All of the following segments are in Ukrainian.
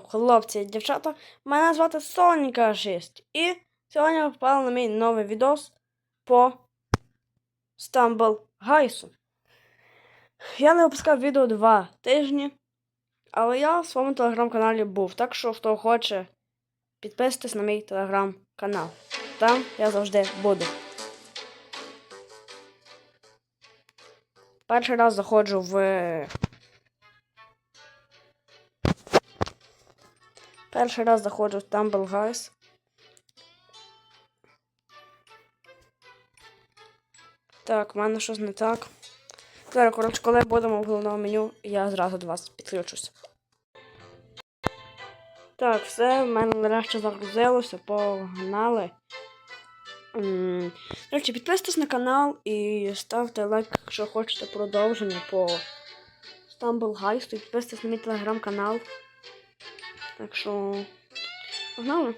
хлопці і дівчата. Мене звати Соніка 6. І сьогодні попали на мій новий відос по Stumble Гайсу. Я не випускав відео два тижні, але я в своєму телеграм-каналі був. Так що, хто хоче, підписуйтесь на мій телеграм-канал. Там я завжди буду. Перший раз заходжу в Перший раз заходжу в Tumble Guys. Так, в мене щось не так. Зараз, коротше, коли будемо в головному меню, я зразу до вас підключусь. Так, все, в мене нарешті загрузилося, погнали. Речі, підписуйтесь на канал і ставте лайк, якщо хочете продовження по Stumble. І підписуйтесь на мій телеграм-канал. Так що. Погнали.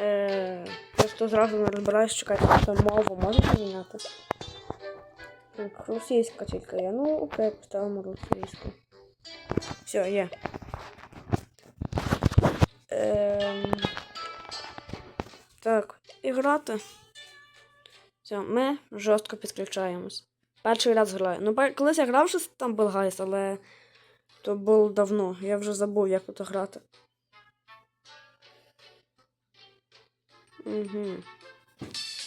Е, просто зразу не розбираюсь, чекайте, що мову можна поміняти. Так, російська тільки є. Ну, окей, поставимо російську. Все, є. Ем... Так, і грати. Все, ми жорстко підключаємось. Перший раз граю. Ну, колись я грав щось там Белгайс, але то було давно. Я вже забув, як тут грати. Угу.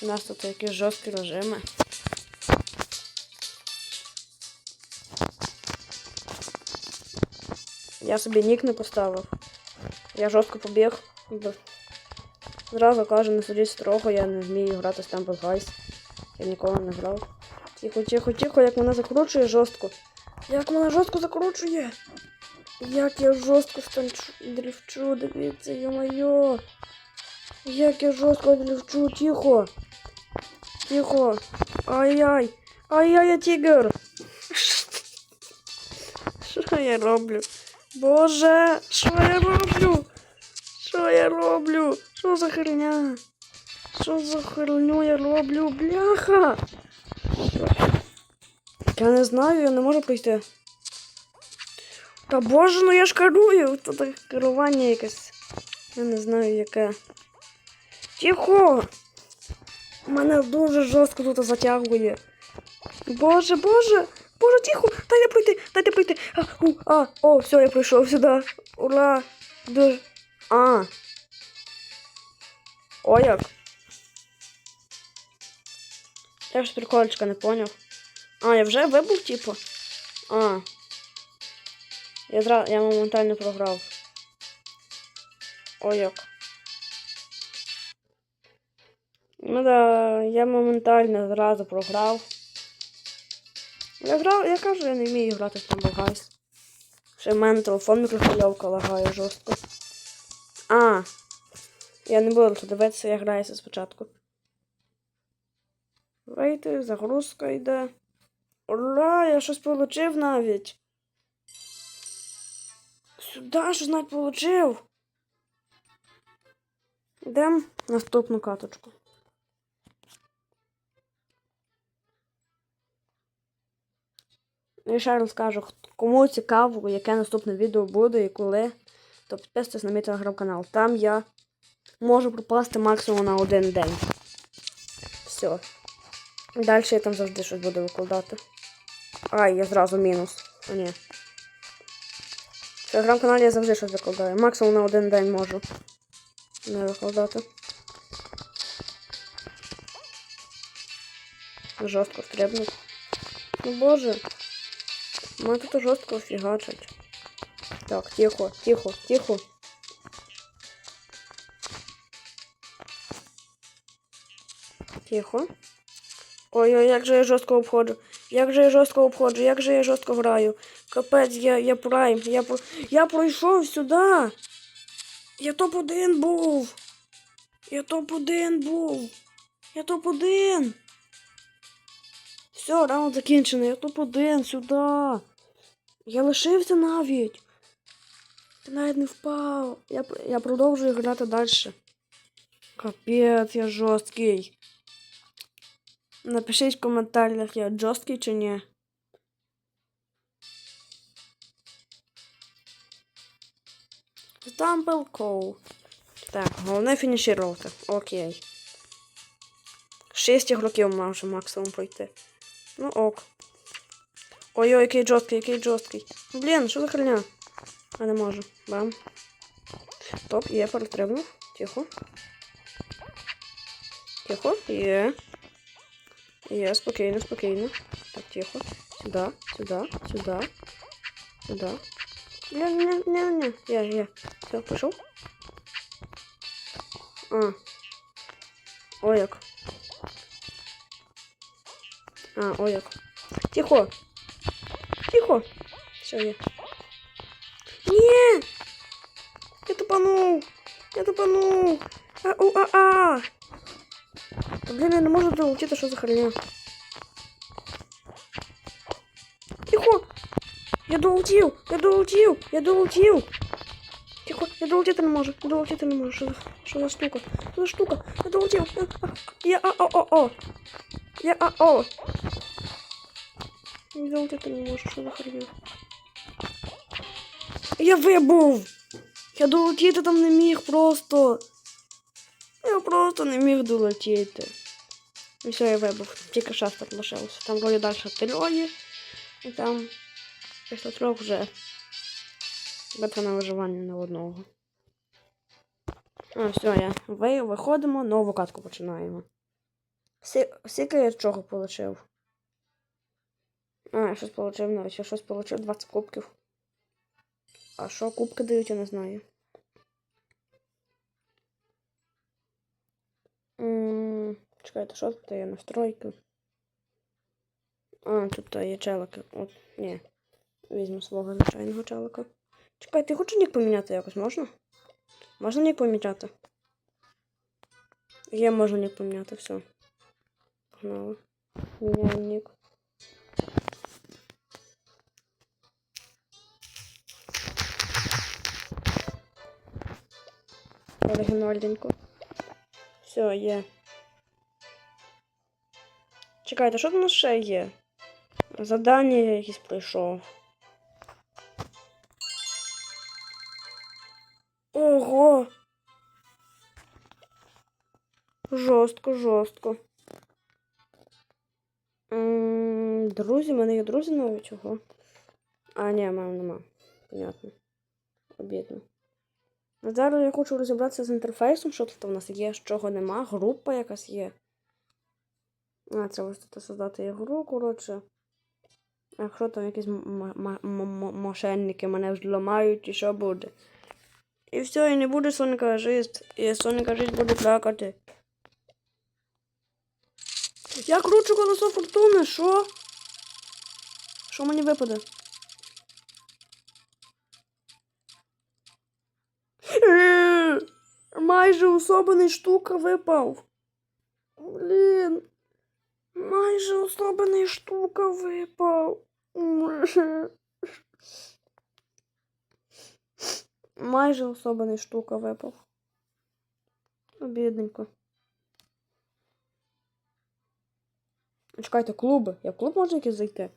У нас тут якісь жорсткі режими. Я собі нік не поставив. Я жорстко побіг. Зразу кажу, не судіть строго, я не вмію грати з Temple Guys. Я ніколи не грав. Тихо, тихо, тихо, як мене закручує жорстко. Як мене жорстко закручує. Як я жорстко станчу, дрівчу, дивіться, йо-моє. Як я жорстко дрівчу, тихо. Тихо. Ай-яй. Ай-яй, я тігр. Що я роблю? Боже, що я роблю? Що я роблю? Що за херня? Що за херню я роблю? Бляха! Я не знаю, я не можу пройти. Та боже, ну я ж керую. Тут керування якесь. Я не знаю яке. Тихо! Мене дуже жорстко тут затягує. Боже, боже! Боже, тихо! Дайте пройти! Дайте пройти! А, у, а, о, все, я прийшов сюди. Ура! Дуже. А. О, як. Я ж прикольчика не поняв. А, я вже вибув, типу. А. Я зра... я моментально програв. О, як. Ну да, я моментально зразу програв. Я грав, я кажу, я не вмію грати в Guys. Ще в мене телефон мікрохвильовка лагає жорстко. А. Я не буду дивитися, я граюся спочатку. Вийти, загрузка йде. Ура, я щось получив навіть. Сюди щось навіть получив. Йдемо наступну каточку. І ще раз кажу, хт- кому цікаво, яке наступне відео буде і коли, то підписуйтесь на мій телеграм-канал. Там я можу пропасти максимум на один день. Все. Далі я там завжди щось буду викладати. Ай, я зразу мінус. А ні. В телеграм-каналі я завжди щось викладаю. Максимум на один день можу. Не викладати. Жорстко стрибнуть. Ну боже. Мене тут жорстко фігачать. Так, тихо, тихо, тихо. Тихо. Ой-ой, як же я жорстко обходжу. Як же я жорстко обходжу, як же я жорстко граю. Капець, я, я прайм. Я, про- я пройшов сюди. Я топ-1 був. Я топ-1 був. Я топ-1. Все, раунд закінчений. Я топ-1 сюди. Я лишився навіть. Ти навіть не впав. Я, я продовжую грати далі. Капець, я жорсткий. Напишіть в коментарях, я жорсткий чи ні. Cove. Так, головне фінішувати. Окей. Шість ігроків може максимум пройти. Ну ок. Ой-ой, який жорсткий, який жорсткий. Блін, що за херня? А не можу. Бам. Топ, є, перестрибнув. Тихо. Тихо, є. Є, спокійно, спокійно. Так, тихо. Сюда, сюда, сюда. Сюда. Не, не, не, не. Я, я. Все, пішов. А. Ой, як. А, ой, як. Тихо. Тихо. Все, є. Ні! Я тупанув! Я тупанув! А, у, а, а! Та, блін, я не можу долетіти, що за херня. Тихо! Я долетів! Я долетів! Я долетів! Тихо, я долетіти не можу, я долетіти не можу. Що за, що за штука? Що за штука? Я долетів! Я, а, я а, о, о, о! Я а, о! Я долетіти не можу, що за херня? Я вибув! Я долетіти там не міг просто. Я просто не міг долетіти. І все, я вибув. Тільки шастер лишився. Там були далі троє. І там після трьох вже битва на виживання на одного. А, все, я. Ви, виходимо, нову катку починаємо. Скільки я чого получив? А, я щось получив навіть. Я щось получив 20 кубків. А що кубки дають, я не знаю. М, Чекайте, що тут є настройки? А, тут є челики. От, ні. Візьму свого звичайного челика. Чекайте, я хочу нік поміняти якось, можна? Можна нік поміняти? Є, можна нік поміняти, все. Погнали. Міняємо нік. Оригінальненько. Все, є. Чекайте, що нас ще є? Задання я якісь пройшов. Ого! Жорстко, жорстко. Друзі, в мене є друзі нові чого? А, ні, мене нема. Понятно. Обідно. Зараз я хочу розібратися з інтерфейсом, що тут у нас є, чого нема, група якась є. А, треба ось тут создати ігру, коротше. Якщо там якісь мошенники мене взламають, і що буде? І все, і не буде Соніка Жизнь, і Соніка Жизнь буде плакати. Я кручу колесо фортуни, що? Що мені випаде? Майже особений штука випав. Блін. Майже особений штука випав. Майже особений штука випав. Бідненько. Чекайте, клуби. Я в клуб можу якийсь зайти?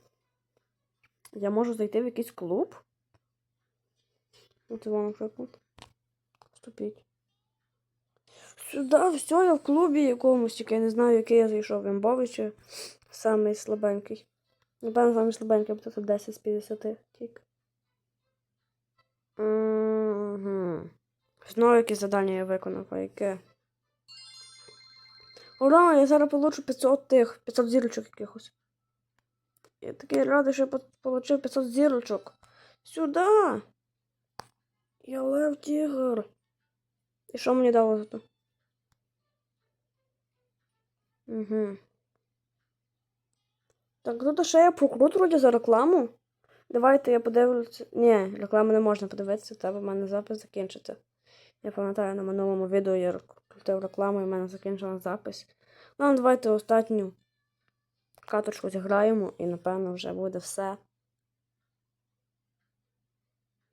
Я можу зайти в якийсь клуб? От вам, наприклад. Вступіть. Сюди, все, я в клубі якомусь, я не знаю, який я зайшов. Імбовий чи самий слабенький. Напевно, самий слабенький, бо це 10 з 50 тільки. Угу. Знову якесь завдання я виконав, а яке? Ура, я зараз получу 500 тих, 500 зірочок якихось. Я такий радий, що я получив 500 зірочок. Сюди! Я лев тігр. І що мені дало за то? Угу. Так, тут ще є прокрут вроді за рекламу. Давайте я подивлюся. Ні, рекламу не можна подивитися, треба в мене запис закінчити. Я пам'ятаю, на минулому відео я крутив рекламу і в мене закінчила запис. Ну, давайте останню каточку зіграємо і, напевно, вже буде все.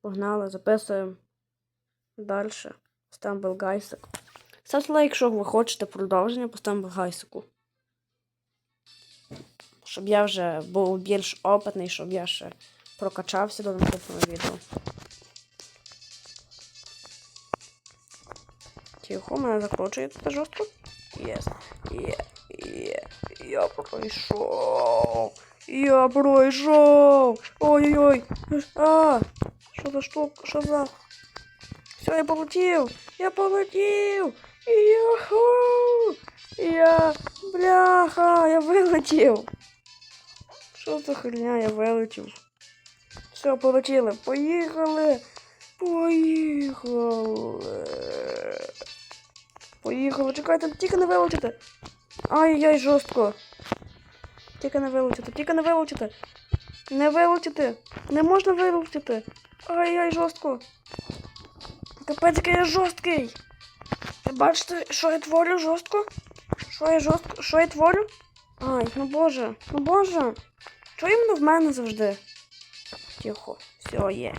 Погнали, записуємо далі. Стамбл Гайсик. Ставте лайк, якщо ви хочете продовження по Стамбл Гайсику. Щоб я вже був більш опитний, щоб я ще прокачався до наступного відео. Тихо, мене закручує це жорстко. Єс. Є. Є. Я пройшов. Я пройшов. Ой-ой-ой. А, що за штука? Що за... Все, я полетів. Я полетів. Юху. Я... Бляха, я вилетів. Що за херня, я вилетів. Все, полетіли. Поїхали. Поїхали. Поїхали. Чекайте, тільки не вилетіти. Ай-яй, жорстко. Тільки не вилетіти, тільки не вилетіти. Не вилетіти. Не можна вилетіти. Ай-яй, жорстко. Капець, який я жорсткий. Бачите, що я творю жорстко? Що я жорстко? Що я творю? Ай, ну боже, ну боже. Чого іменно в мене завжди? Тихо, все є.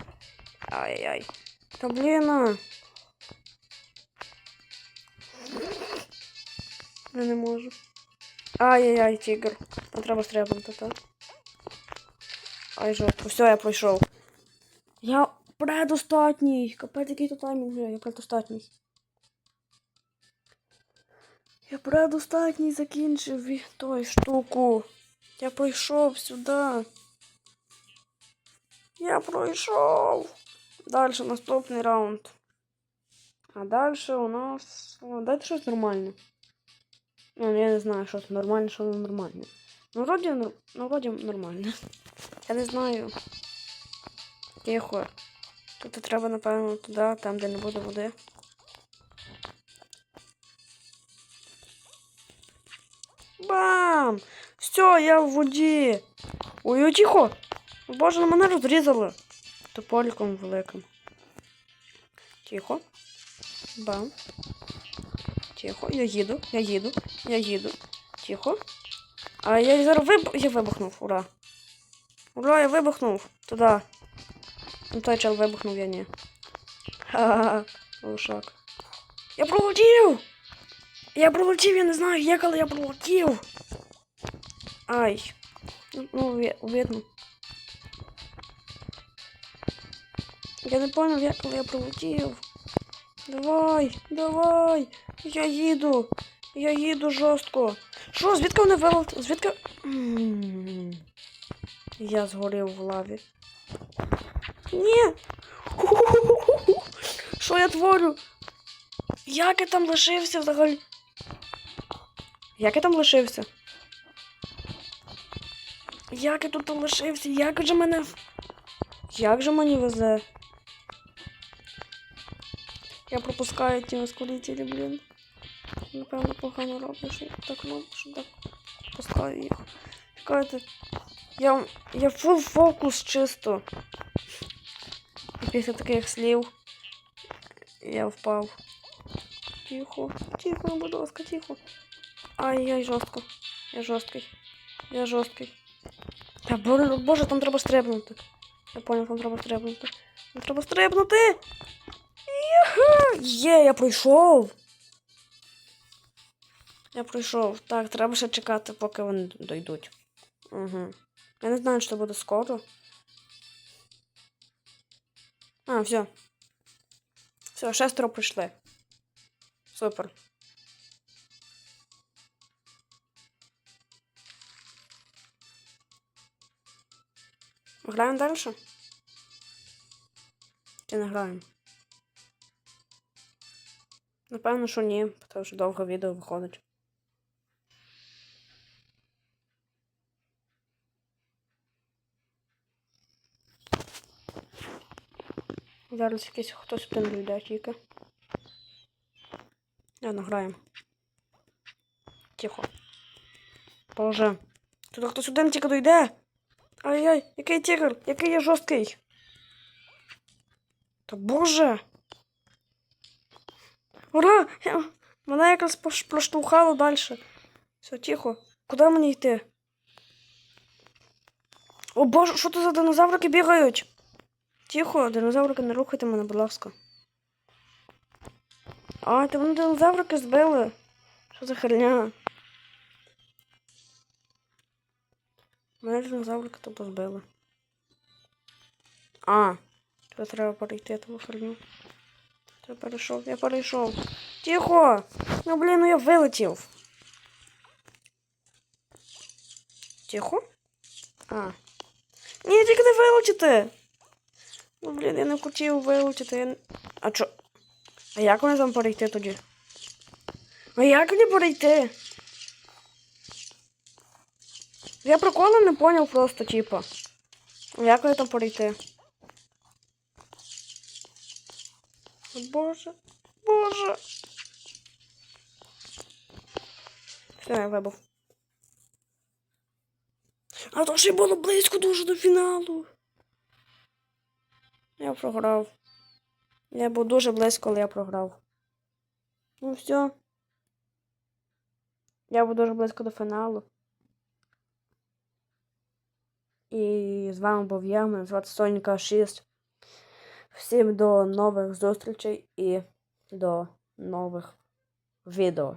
Ай-яй. Та блін. Я не можу. Ай-яй-яй, тігр. Там треба стрибнути, так? Ай, жорстко. Все, я пройшов. Я предостатній. Капець, який тут таймінг, я предостатній. Я предостатній закінчив той штуку. Я пройшов сюди. Я пройшов. Дальше наступний раунд. А далі у нас. Дайте щось нормальне. Ну, я не знаю, що це нормальне, що не нормальне. Ну, вроді, ну, вроді нормально. Я не знаю. Тихо. Тут треба, напевно, туди, там, де не буде води. Бам! Все, я в воді. Ой, ой, тихо! Боже, на мене розрізали. Тополіком великим. Тихо. Бам. Тихо. Я їду, я їду, я їду. Тихо. А я зараз виб... Я вибухнув, ура. Ура, я вибухнув. Туди. Ну той чел вибухнув, я ні. Ха-ха-ха. Я пролетів! Я пролетів, я не знаю, як, але я пролетів. Ай. Ну, видно. Я не понял, як, але я пролетів. Давай, давай. Я їду. Я їду жорстко. Що, звідки вони вилетіли? Звідки. М. Я згорів в лаві. Ні. Що я творю? Як я там лишився взагалі? Як я там лишився? Як я тут лишився? Як же мене. Як же мені везе? Я пропускаю ті ускорителі, блін. Напевно, погано роблю, що я так роблю, що так пропускаю їх. Чекайте. Я, я фул фокус чисто. І після таких слів я впав. Тихо, тихо, будь ласка, тихо. Ай-яй, жорстко. Я жорсткий. Я жорсткий. Та боже, боже, там треба стрибнути. Я понял, там треба стрибнути. Там треба стрибнути. Є, я пройшов. Я пройшов. Так, треба ще чекати, поки вони дойдуть. Угу. Я не знаю, що буде скоро. А, все. Все, шестеро прийшли. Супер. Граємо далі? Чи не граємо? Напевно, що ні, тому що довго відео виходить. Зараз якийсь хтось дойде тільки. Я награємо. Тихо. Боже. Тут хтось один тільки дойде. Ай-яй, який тігр, який я жорсткий. Та боже. Ура! Мене якраз проштовхало далі. Все, тихо. Куди мені йти? О боже, що тут за динозаврики бігають? Тихо, динозаврики, не рухайте мене, будь ласка. А, ти вони динозаврики збили. Що за херня? Мене динозаврики то позбили. А, тут треба перейти тому херню. Я перейшов, я перейшов. Тихо! Ну блін, ну я вилетів. Тихо? А. Ні, тільки не вилетіти. Ну, блін, я не хотів вилетіти. Я... А чо? А як вони там перейти тоді? А як мені перейти? Я приколи не поняв просто, типа. Як мені там перейти? Боже, боже. Все, я вибув. А то ще було близько дуже до фіналу. Я програв. Я був дуже близько, але я програв. Ну все. Я був дуже близько до фіналу. І з вами був я, мене звати Соніка 6. Всім до нових зустрічей і до нових відео.